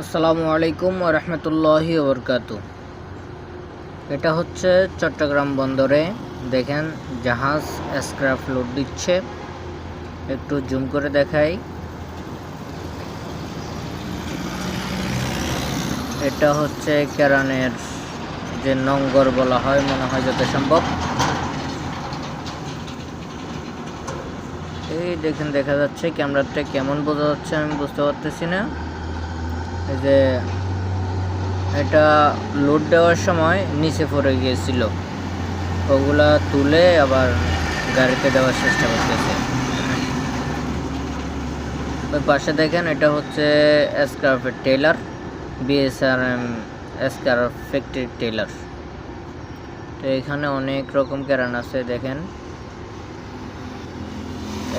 আসসালামু আলাইকুম রহমতুল্লাহি ওবরকাত এটা হচ্ছে চট্টগ্রাম বন্দরে, দেখেন, জাহাজ স্ক্রাফ লোড দিচ্ছে। একটু জুম করে দেখাই। এটা হচ্ছে কেরানের যে নঙ্গর বলা হয়, মনে হয় যত সম্ভব। এই দেখেন, দেখা যাচ্ছে ক্যামেরাটা কেমন বোঝা যাচ্ছে আমি বুঝতে পারতেছি না। যে এটা লোড দেওয়ার সময় নিচে পড়ে গিয়েছিল। ওগুলা তুলে আবার গাড়িতে দেওয়ার চেষ্টা করতেছে। ওই পাশে দেখেন এটা হচ্ছে এসকার্ফের টেলার বিএসআরএম এসকার্ফ ফ্যাক্টরি টেলার তো এখানে অনেক রকম কেরান আছে, দেখেন।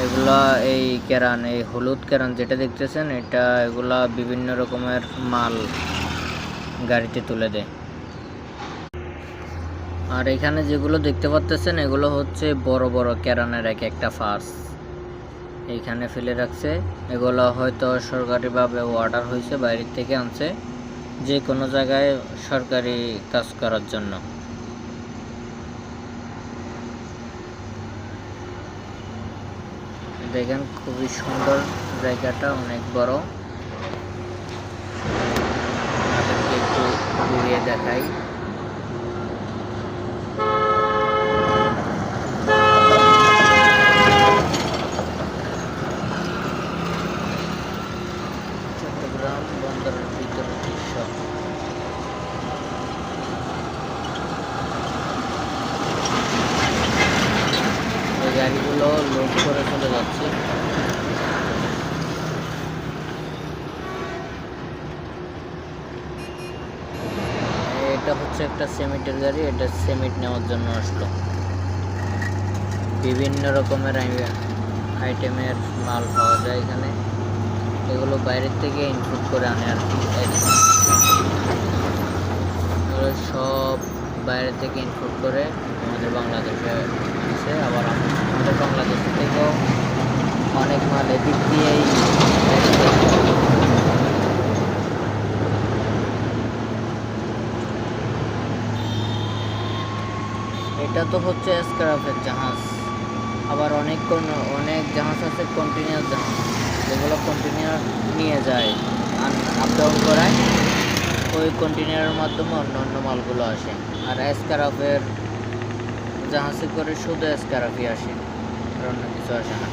এগুলা এই কেরান, এই হলুদ কেরান যেটা দেখতেছেন, এটা এগুলা বিভিন্ন রকমের মাল গাড়িতে তুলে দেয়। আর এখানে যেগুলো দেখতে পাচ্তেছেন, এগুলো হচ্ছে বড় বড় কেরানের এক একটা ফার্স এইখানে ফেলে রাখছে। এগুলো হয়তো সরকারিভাবে অর্ডার হয়েছে, বাইরের থেকে আনছে। যে কোনো জায়গায় সরকারি কাজ করার জন্য। দেখেন খুবই সুন্দর জায়গাটা অনেক বড়। আপনাদেরকে একটু ঘুরিয়ে দেখাই। চট্টগ্রাম বন্দরের ভিতরের দৃশ্য এই গাড়িগুলো লোড করে চলে যাচ্ছে। এটা হচ্ছে একটা সিমেন্টের গাড়ি, এটা সিমেন্ট নেওয়ার জন্য আসলো। বিভিন্ন রকমের আই- আইটেমের মাল পাওয়া যায় এখানে। এগুলো বাইরের থেকে ইনপুট করে আনে আর কি। সব বাইরে থেকে ইনপুট করে আমাদের বাংলাদেশে আনছে আবার আমাদের বাংলাদেশ থেকেও অনেক মাল এদিক দিয়েই এটা তো হচ্ছে স্ক্রাফের জাহাজ। আবার অনেক অনেক জাহাজ আছে কন্টিনিউয়াস জাহাজ। যেগুলো কন্টিনিউয়ার নিয়ে যায়। আপ ডাউন করায়। ওই কন্টেনারের মাধ্যমে অন্য অন্য মালগুলো আসে। আর স্কারাফের জাহাজে করে শুধু স্কারাফই আসে, আর অন্য কিছু আসে না।